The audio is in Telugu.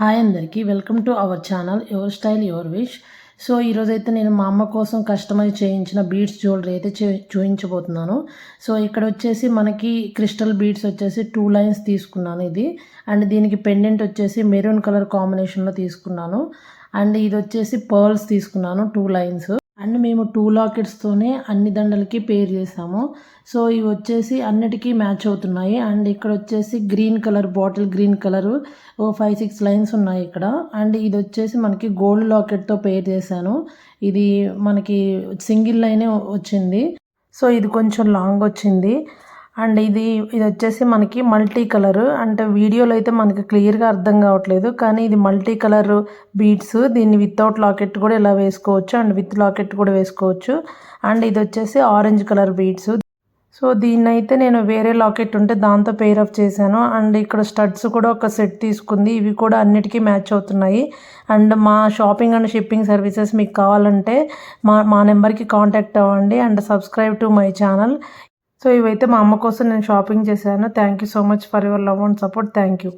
హాయ్ అందరికీ welcome to our channel your style your wish. So ఈరోజైతే నేను మా అమ్మ కోసం కస్టమైజ్ చేయించిన బీడ్స్ జ్యువెలరీ అయితే చూపించబోతున్నాను సో ఇక్కడ వచ్చేసి మనకి క్రిస్టల్ బీడ్స్ వచ్చేసి టూ లైన్స్ తీసుకున్నాను ఇది. అండ్ దీనికి పెండెంట్ వచ్చేసి మెరూన్ కలర్ కాంబినేషన్లో తీసుకున్నాను. అండ్ ఇది వచ్చేసి పర్ల్స్ తీసుకున్నాను టూ లైన్స్. అండ్ మేము టూ లాకెట్స్తోనే అన్ని దండలకి పేర్ చేసాము. సో ఇవి వచ్చేసి అన్నిటికీ మ్యాచ్ అవుతున్నాయి. అండ్ ఇక్కడ వచ్చేసి green colour bottle green colour ఓ ఫైవ్ సిక్స్ లైన్స్ ఉన్నాయి ఇక్కడ. అండ్ ఇది వచ్చేసి మనకి గోల్డ్ లాకెట్తో పేర్ చేశాను. ఇది మనకి సింగిల్ లైనే వచ్చింది. సో ఇది కొంచెం లాంగ్ వచ్చింది. అండ్ ఇది ఇది వచ్చేసి మనకి మల్టీ కలర్. అంటే వీడియోలో అయితే మనకి క్లియర్గా అర్థం కావట్లేదు కానీ ఇది మల్టీ కలర్ బీడ్స్ దీన్ని వితౌట్ లాకెట్ కూడా ఇలా వేసుకోవచ్చు అండ్ విత్ లాకెట్ కూడా వేసుకోవచ్చు. అండ్ ఇది వచ్చేసి ఆరెంజ్ కలర్ బీడ్స్ సో దీన్నైతే నేను వేరే లాకెట్ ఉంటే దాంతో పేర్ ఆఫ్ చేశాను. అండ్ ఇక్కడ స్టడ్స్ కూడా ఒక సెట్ తీసుకుంది. ఇవి కూడా అన్నిటికీ మ్యాచ్ అవుతున్నాయి. అండ్ మా షాపింగ్ అండ్ షిప్పింగ్ సర్వీసెస్ మీకు కావాలంటే మా మా నెంబర్కి కాంటాక్ట్ అవ్వండి. And subscribe to my channel. So ఇవైతే మా అమ్మ కోసం నేను షాపింగ్ చేశాను. Thank you so much for your love and support thank you